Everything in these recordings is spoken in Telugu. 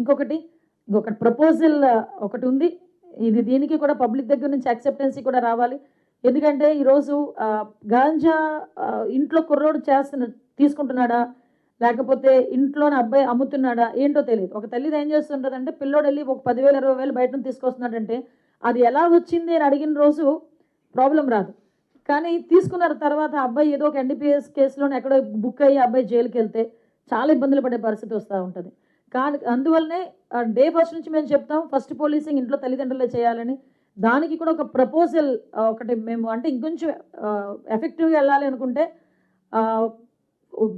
ఇంకొకటి ఇంకొకటి ప్రపోజల్ ఒకటి ఉంది. ఇది దీనికి కూడా పబ్లిక్ దగ్గర నుంచి యాక్సెప్టెన్సీ కూడా రావాలి. ఎందుకంటే ఈరోజు గాంజా ఇంట్లో కుర్రోడు చేస్తున్న తీసుకుంటున్నాడా? లేకపోతే ఇంట్లోనే అబ్బాయి అమ్ముతున్నాడా? ఏంటో తెలియదు. ఒక తల్లిది ఏం చేస్తుంటుందంటే పిల్లోడు వెళ్ళి ఒక పదివేలు ఇరవై వేలు బయట నుంచి తీసుకొస్తున్నాడంటే అది ఎలా వచ్చింది అని అడిగిన రోజు ప్రాబ్లం రాదు. కానీ తీసుకున్న తర్వాత అబ్బాయి ఏదో ఒక ఎన్డీపీఎస్ కేసులోనే ఎక్కడో బుక్ అయ్యి అబ్బాయి జైలుకి వెళ్తే చాలా ఇబ్బందులు పడే పరిస్థితి వస్తూ ఉంటుంది. కానీ అందువల్లనే డే ఫస్ట్ నుంచి మేము చెప్తాం ఫస్ట్ పోలీసింగ్ ఇంట్లో తల్లిదండ్రులే చేయాలని. దానికి కూడా ఒక ప్రపోజల్ ఒకటి మేము అంటే ఇంకొంచెం ఎఫెక్టివ్గా వెళ్ళాలి అనుకుంటే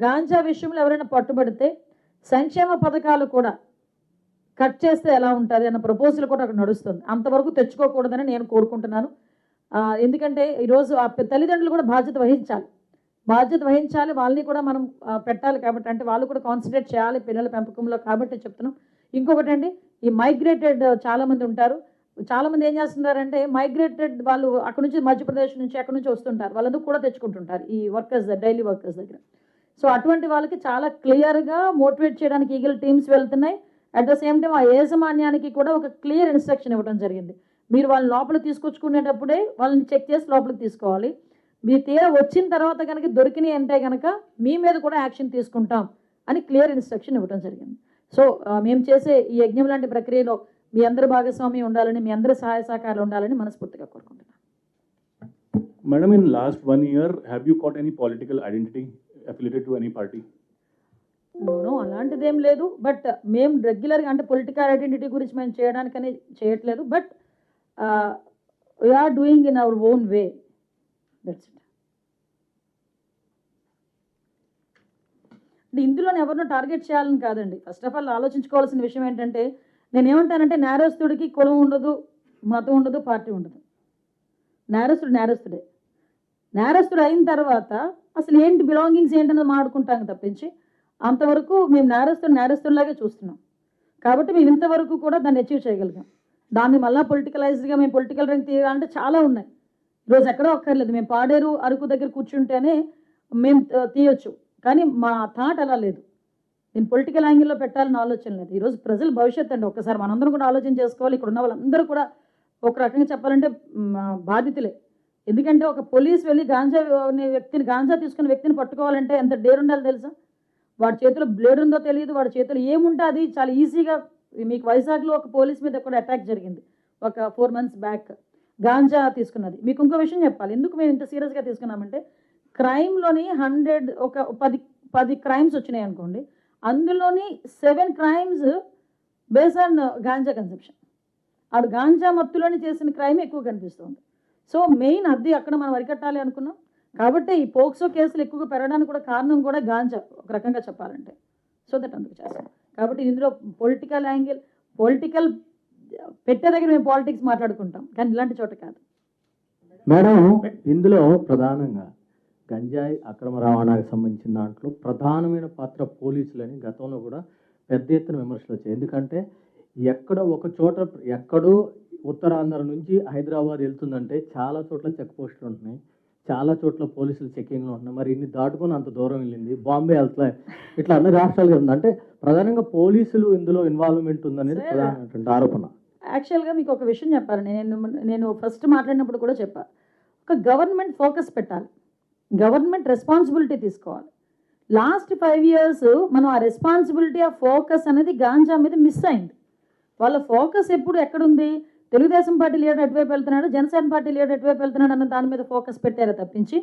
గాంజా విషయంలో ఎవరైనా పట్టుబడితే సంక్షేమ పథకాలు కూడా కట్ చేస్తే ఎలా ఉంటుంది అన్న ప్రపోజల్ కూడా అక్కడ నడుస్తుంది. అంతవరకు తెచ్చుకోకూడదని నేను కోరుకుంటున్నాను. ఎందుకంటే ఈరోజు ఆ తల్లిదండ్రులు కూడా బాధ్యత వహించాలి. బాధ్యత వహించాలి. వాళ్ళని కూడా మనం పెట్టాలి కాబట్టి అంటే వాళ్ళు కూడా కాన్సన్ట్రేట్ చేయాలి పిల్లల పెంపకంలో కాబట్టి చెప్తున్నాం. ఇంకొకటి అండి ఈ మైగ్రేటెడ్ చాలామంది ఉంటారు. చాలామంది ఏం చేస్తున్నారంటే మైగ్రేటెడ్ వాళ్ళు అక్కడ నుంచి మధ్యప్రదేశ్ నుంచి అక్కడ నుంచి వస్తుంటారు. వాళ్ళందరూ కూడా తెచ్చుకుంటుంటారు ఈ వర్కర్స్ డైలీ వర్కర్స్ దగ్గర. సో అటువంటి వాళ్ళకి చాలా క్లియర్గా మోటివేట్ చేయడానికి ఈగల్ టీమ్స్ వెళ్తున్నాయి. అట్ ద సేమ్ టైం ఆ యాజమాన్యానికి కూడా ఒక క్లియర్ ఇన్స్ట్రక్షన్ ఇవ్వడం జరిగింది. మీరు వాళ్ళని లోపల తీసుకొచ్చుకునేటప్పుడే వాళ్ళని చెక్ చేసి లోపలికి తీసుకోవాలి. మీ తీరా వచ్చిన తర్వాత కనుక దొరికినాయి అంటే కనుక మీ మీద కూడా యాక్షన్ తీసుకుంటాం అని క్లియర్ ఇన్స్ట్రక్షన్ ఇవ్వడం జరిగింది. సో మేము చేసే ఈ యజ్ఞం లాంటి ప్రక్రియలో మీ అందరి భాగస్వామ్యం ఉండాలని మీ అందరి సహాయ సహకారాలు ఉండాలని మనస్ఫూర్తిగా కోరుకుంటున్నాను Madam, in last one year, have you caught any political identity affiliated to any party? No అలాంటిదేం లేదు. బట్ మేము రెగ్యులర్గా అంటే పొలిటికల్ ఐడెంటిటీ గురించి మేము చేయడానికని చేయట్లేదు. But we're doing in our own way that's it అంటే ఇందులో ఎవరినో టార్గెట్ చేయాలని కాదండి. ఫస్ట్ ఆఫ్ ఆల్ ఆలోచించుకోవాల్సిన విషయం ఏంటంటే నేను ఏమంటానంటే నేరస్తుడికి కులం ఉండదు మతం ఉండదు పార్టీ ఉండదు. నేరస్తుడు నేరస్తుడే. నేరస్తుడు అయిన తర్వాత అసలు ఏంటి బిలాంగింగ్స్ ఏంటన్నది మాట్లాడుకుంటాం తప్పించి అంతవరకు మేము నేరస్తుడు నేరస్తుడిలాగే చూస్తున్నాం. కాబట్టి మేము ఇంతవరకు కూడా దాన్ని అచీవ్ చేయగలిగాం. దాన్ని మళ్ళీ పొలిటికలైజ్డ్గా మేము పొలిటికల్ రంగ్ తీయాలంటే చాలా ఉన్నాయి. రోజు ఎక్కడో అక్కర్లేదు. మేము పాడేరు అరకు దగ్గర కూర్చుంటేనే మేము తీయొచ్చు. కానీ మా థాట్ అలా లేదు. నేను పొలిటికల్ యాంగిల్లో పెట్టాలని ఆలోచన లేదు. ఈరోజు ప్రజల భవిష్యత్తు అండి. ఒక్కసారి మనందరం కూడా ఆలోచన చేసుకోవాలి. ఇక్కడ ఉన్న వాళ్ళందరూ కూడా ఒక రకంగా చెప్పాలంటే బాధితులే. ఎందుకంటే ఒక పోలీస్ వెళ్ళి గాంజా వ్యక్తిని గాంజా తీసుకున్న వ్యక్తిని పట్టుకోవాలంటే ఎంత డేర్ ఉండాలి తెలుసా? వాడి చేతిలో బ్లేడ్ ఉందో తెలియదు. వాడి చేతిలో ఏముంటే అది చాలా ఈజీగా మీకు వైజాగ్లో ఒక పోలీస్ మీద కూడా అటాక్ జరిగింది. ఒక ఫోర్ మంత్స్ బ్యాక్. గాంజా తీసుకున్నది. మీకు ఇంకో విషయం చెప్పాలి. ఎందుకు మేము ఇంత సీరియస్గా తీసుకున్నామంటే క్రైమ్లోని హండ్రెడ్ ఒక పది పది క్రైమ్స్ వచ్చినాయి అనుకోండి. అందులోని seven crimes base on ganja conception. ఆడు గాంజా మత్తులోని చేసిన క్రైమ్ ఎక్కువ కనిపిస్తుంది. సో మెయిన్ అద్దె అక్కడ మనం అరికట్టాలి అనుకున్నాం. కాబట్టి ఈ పోక్సో కేసులు ఎక్కువగా పెరగడానికి కూడా కారణం కూడా గాంజా ఒక రకంగా చెప్పాలంటే. సో దట్ అందుకు చేస్తాం. కాబట్టి ఇందులో పొలిటికల్ యాంగిల్ పొలిటికల్ పెట్టే దగ్గర మేము పాలిటిక్స్ మాట్లాడుకుంటాం. కానీ ఇలాంటి చోట కాదు. మేడం ఇందులో ప్రధానంగా గంజాయి అక్రమ రవాణాకి సంబంధించిన దాంట్లో ప్రధానమైన పాత్ర పోలీసులని గతంలో కూడా పెద్ద ఎత్తున విమర్శలు వచ్చాయి. ఎందుకంటే ఎక్కడో ఒక చోట ఎక్కడో ఉత్తరాంధ్ర నుంచి హైదరాబాద్ వెళ్తుందంటే చాలా చోట్ల చెక్ పోస్టులు ఉంటున్నాయి. చాలా చోట్ల పోలీసులు చెక్కింగ్లు ఉంటున్నాయి. మరి ఇన్ని దాటుకొని అంత దూరం వెళ్ళింది. బాంబే వెళ్తా ఇట్లా అన్ని రాష్ట్రాలుగా ఉంది అంటే ప్రధానంగా పోలీసులు ఇందులో ఇన్వాల్వ్మెంట్ ఉందనేది. ప్రధానమైనటువంటి ఆరోపణ. యాక్చువల్గా మీకు ఒక విషయం చెప్పాలి. నేను నేను ఫస్ట్ మాట్లాడినప్పుడు కూడా చెప్పా. ఒక గవర్నమెంట్ ఫోకస్ పెట్టాలి. గవర్నమెంట్ రెస్పాన్సిబిలిటీ తీసుకోవాలి. లాస్ట్ ఫైవ్ ఇయర్స్ మనం ఆ రెస్పాన్సిబిలిటీ ఆ ఫోకస్ అనేది గాంజా మీద మిస్ అయింది. వాళ్ళ ఫోకస్ ఎప్పుడు ఎక్కడుంది? తెలుగుదేశం పార్టీ లీడర్ ఎటువైపు వెళ్తున్నాడు? జనసేన పార్టీ లీడర్ ఎటువైపు వెళ్తున్నాడు? అన్న దాని మీద ఫోకస్ పెట్టారా తప్పించి?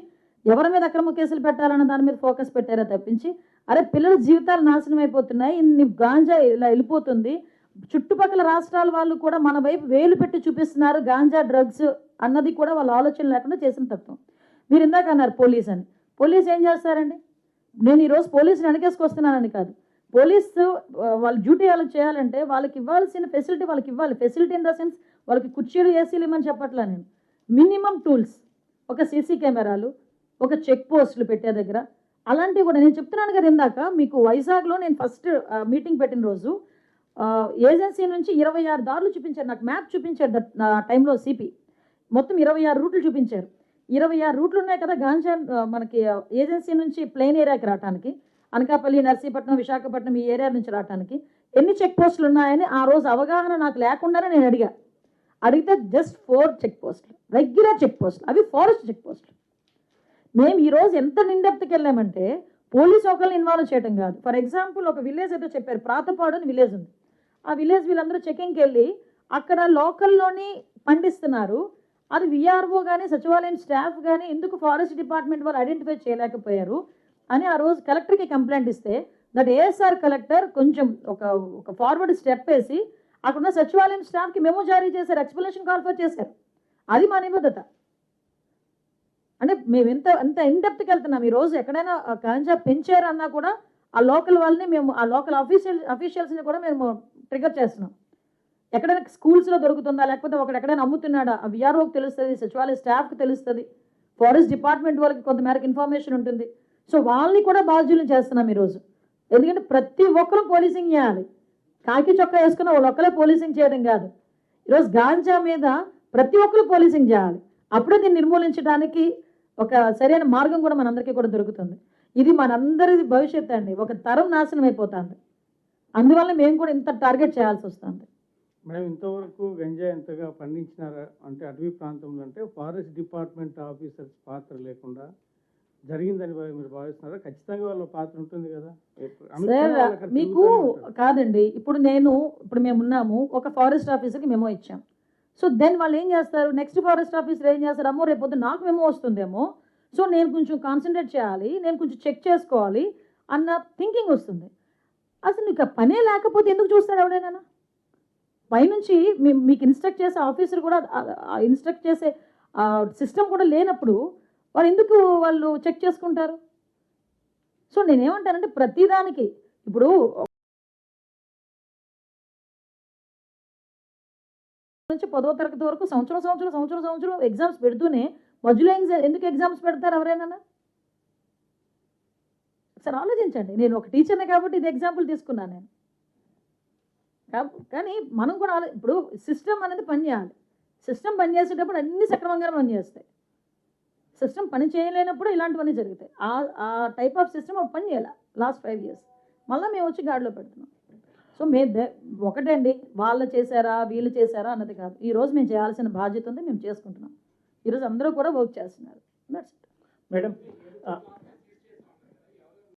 ఎవరి మీద అక్రమ కేసులు పెట్టాలన్న దాని మీద ఫోకస్ పెట్టారా తప్పించి? అరే పిల్లల జీవితాలు నాశనం అయిపోతున్నాయి. ఇన్ని గాంజా ఇలా వెళ్ళిపోతుంది. చుట్టుపక్కల రాష్ట్రాల వాళ్ళు కూడా మన వైపు వేలు పెట్టి చూపిస్తున్నారు. గాంజా డ్రగ్స్ అన్నది కూడా వాళ్ళ ఆలోచన లేకుండా చేసిన తత్వం. మీరు ఇందాక అన్నారు పోలీస్ అని. పోలీస్ ఏం చేస్తారండి? నేను ఈరోజు పోలీసుని వెనకేసుకొస్తున్నానని కాదు. పోలీసు వాళ్ళు వాళ్ళ డ్యూటీ వాళ్ళకి చేయాలంటే వాళ్ళకి ఇవ్వాల్సిన ఫెసిలిటీ వాళ్ళకి ఇవ్వాలి. ఫెసిలిటీ ఇన్ ద సెన్స్ వాళ్ళకి కుర్చీలు ఏసీలు ఇవ్వమని చెప్పట్లా నేను. Minimum tools. ఒక సీసీ కెమెరాలు ఒక చెక్ పోస్టులు పెట్టే దగ్గర. అలాంటివి కూడా నేను చెప్తున్నాను కదా ఇందాక. మీకు వైజాగ్లో నేను ఫస్ట్ మీటింగ్ పెట్టిన రోజు ఏజెన్సీ నుంచి ఇరవై ఆరు దారులు చూపించారు. నాకు మ్యాప్ చూపించారు దట్ టైంలో సిపి మొత్తం ఇరవై ఆరు రూట్లు చూపించారు. ఇరవై ఆరు రూట్లు ఉన్నాయి కదా గాంజా మనకి ఏజెన్సీ నుంచి ప్లెయిన్ ఏరియాకి రావడానికి అనకాపల్లి నర్సీపట్నం విశాఖపట్నం ఈ ఏరియా నుంచి రావడానికి ఎన్ని చెక్ పోస్టులు ఉన్నాయని ఆ రోజు అవగాహన నాకు లేకుండానే నేను అడిగా. అడిగితే జస్ట్ ఫోర్ చెక్ పోస్టులు రెగ్యులర్ చెక్ పోస్టులు అవి ఫారెస్ట్ చెక్ పోస్టులు. మేము ఈరోజు ఎంత నిండెప్తకి వెళ్ళామంటే పోలీస్ ఒకరిని ఇన్వాల్వ్ చేయడం కాదు. ఫర్ ఎగ్జాంపుల్ ఒక విలేజ్ అయితే చెప్పారు ప్రాతపాడు అని విలేజ్ ఉంది. ఆ విలేజ్ వీళ్ళందరూ చెకింగ్కి వెళ్ళి అక్కడ లోకల్లోని పండిస్తున్నారు. అది విఆర్ఓ కానీ సచివాలయం స్టాఫ్ కానీ ఎందుకు ఫారెస్ట్ డిపార్ట్మెంట్ వాళ్ళు ఐడెంటిఫై చేయలేకపోయారు అని ఆ రోజు కలెక్టర్కి కంప్లైంట్ ఇస్తే దట్ ఏఎస్ఆర్ కలెక్టర్ కొంచెం ఒక ఒక ఫార్వర్డ్ స్టెప్ వేసి అక్కడున్న సచివాలయం స్టాఫ్కి మెమో జారీ చేశారు ఎక్స్ప్లెనేషన్ కాల్ఫర్ చేశారు. అది మా నిబద్ధత. అంటే మేము ఎంత ఎంత ఇండెప్త్కి వెళ్తున్నాం ఈ రోజు ఎక్కడైనా ఆ గాంజా పెంచారన్నా కూడా ఆ లోకల్ వాళ్ళని మేము ఆ లోకల్ అఫీషియల్ అఫీషియల్స్ని కూడా మేము ట్రిగర్ చేస్తున్నాం. ఎక్కడైనా స్కూల్స్లో దొరుకుతుందా? లేకపోతే ఒకడు ఎక్కడైనా అమ్ముతున్నాడా? ఆ విఆర్ఓకి తెలుస్తుంది సచివాలయ స్టాఫ్కి తెలుస్తుంది. ఫారెస్ట్ డిపార్ట్మెంట్ వాళ్ళకి కొంతమేరకు ఇన్ఫర్మేషన్ ఉంటుంది. సో వాళ్ళని కూడా బాధ్యులను చేస్తున్నాం ఈరోజు. ఎందుకంటే ప్రతి ఒక్కరూ పోలీసింగ్ చేయాలి. కాకి చొక్కా వేసుకున్న వాళ్ళు ఒక్కరే పోలీసింగ్ చేయడం కాదు. ఈరోజు గాంజా మీద ప్రతి ఒక్కరు పోలీసింగ్ చేయాలి. అప్పుడే దీన్ని నిర్మూలించడానికి ఒక సరైన మార్గం కూడా మనందరికీ కూడా దొరుకుతుంది. ఇది మనందరి భవిష్యత్తు అండి. ఒక తరం నాశనం అయిపోతుంది. అందువల్ల మేము కూడా ఇంత టార్గెట్ చేయాల్సి వస్తుంది. మేడం ఇంతవరకు గంజా ఎంతగా పండించినారా? అంటే అటవీ ప్రాంతంలో అంటే ఫారెస్ట్ డిపార్ట్మెంట్ ఆఫీసర్స్ పాత్ర లేకుండా జరిగిందని మీరు భావిస్తున్నారా? ఖచ్చితంగా వాళ్ళ పాత్ర ఉంటుంది కదా. సార్ మీకు. కాదండి. ఇప్పుడు నేను ఇప్పుడు మేము ఉన్నాము ఒక ఫారెస్ట్ ఆఫీసర్కి మెమో ఇచ్చాం. సో దెన్ వాళ్ళు ఏం చేస్తారు? నెక్స్ట్ ఫారెస్ట్ ఆఫీసర్ ఏం చేస్తారు? అమ్మో రేపు నాకు మెమో వస్తుందేమో. సో నేను కొంచెం కాన్సన్ట్రేట్ చేయాలి నేను కొంచెం చెక్ చేసుకోవాలి అన్న థింకింగ్ వస్తుంది. అసలు నీకు ఆ పనే లేకపోతే ఎందుకు చూస్తాడు ఎవడైనా పైనుంచి మీకు ఇన్స్ట్రక్ట్ చేసే ఆఫీసర్ కూడా ఇన్స్ట్రక్ట్ చేసే సిస్టమ్ కూడా లేనప్పుడు వాళ్ళు ఎందుకు వాళ్ళు చెక్ చేసుకుంటారు? సో నేనేమంటానంటే ప్రతిదానికి ఇప్పుడు నుంచి పదో తరగతి వరకు సంవత్సరం సంవత్సరం సంవత్సరం సంవత్సరం ఎగ్జామ్స్ పెడుతూనే మధ్యలో ఎగ్జామ్ ఎందుకు ఎగ్జామ్స్ పెడతారు ఎవరైనా? ఒకసారి ఆలోచించండి. నేను ఒక టీచర్నే కాబట్టి ఇది ఎగ్జాంపుల్ తీసుకున్నాను నేను. కానీ మనం కూడా ఆలో ఇప్పుడు సిస్టమ్ అనేది పని చేయాలి. సిస్టమ్ పని చేసేటప్పుడు అన్ని సక్రమంగా పనిచేస్తాయి సిస్టమ్ పని చేయలేనప్పుడు ఇలాంటివన్నీ జరుగుతాయి. ఆ ఆ టైప్ ఆఫ్ సిస్టమ్ అప్పుడు పని చేయాలి. Last five years. మళ్ళీ మేము వచ్చి గాడిలో పెడుతున్నాం. సో మే ఒకటే ఒకటండి. వాళ్ళు చేశారా వీళ్ళు చేశారా అన్నది కాదు. ఈరోజు మేము చేయాల్సిన బాధ్యత ఉంది మేము చేసుకుంటున్నాం. ఈరోజు అందరూ కూడా వర్క్ చేస్తున్నారు. That's madam